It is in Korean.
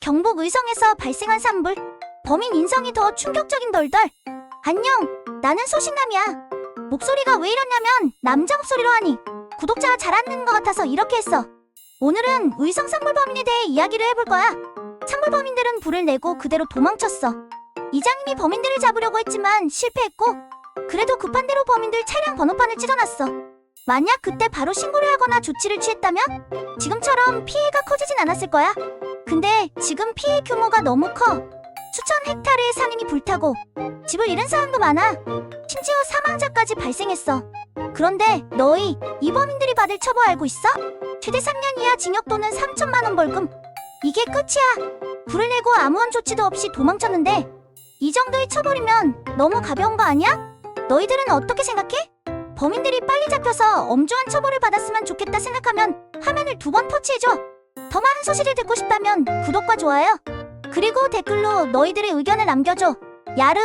경북 의성에서 발생한 산불. 범인 인성이 더 충격적인 덜덜. 안녕, 나는 소신남이야. 목소리가 왜 이러냐면 남자 목소리로 하니 구독자가 잘안 느는 것 같아서 이렇게 했어. 오늘은 의성 산불 범인에 대해 이야기를 해볼 거야. 산불 범인들은 불을 내고 그대로 도망쳤어. 이장님이 범인들을 잡으려고 했지만 실패했고 그래도 급한 대로 범인들 차량 번호판을 찢어놨어. 만약 그때 바로 신고를 하거나 조치를 취했다면 지금처럼 피해가 커지진 않았을 거야. 근데 지금 피해 규모가 너무 커. 수천 헥타르의 산임이 불타고 집을 잃은 사람도 많아. 심지어 사망자까지 발생했어. 그런데 너희 이 범인들이 받을 처벌 알고 있어? 최대 3년 이하 징역 또는 3천만 원 벌금. 이게 끝이야. 불을 내고 아무런 조치도 없이 도망쳤는데 이 정도의 처벌이면 너무 가벼운 거 아니야? 너희들은 어떻게 생각해? 범인들이 빨리 잡혀서 엄중한 처벌을 받았으면 좋겠다 생각하면 화면을 두 번 터치해줘. 더 많은 소식을 듣고 싶다면 구독과 좋아요. 그리고 댓글로 너희들의 의견을 남겨줘. 야르,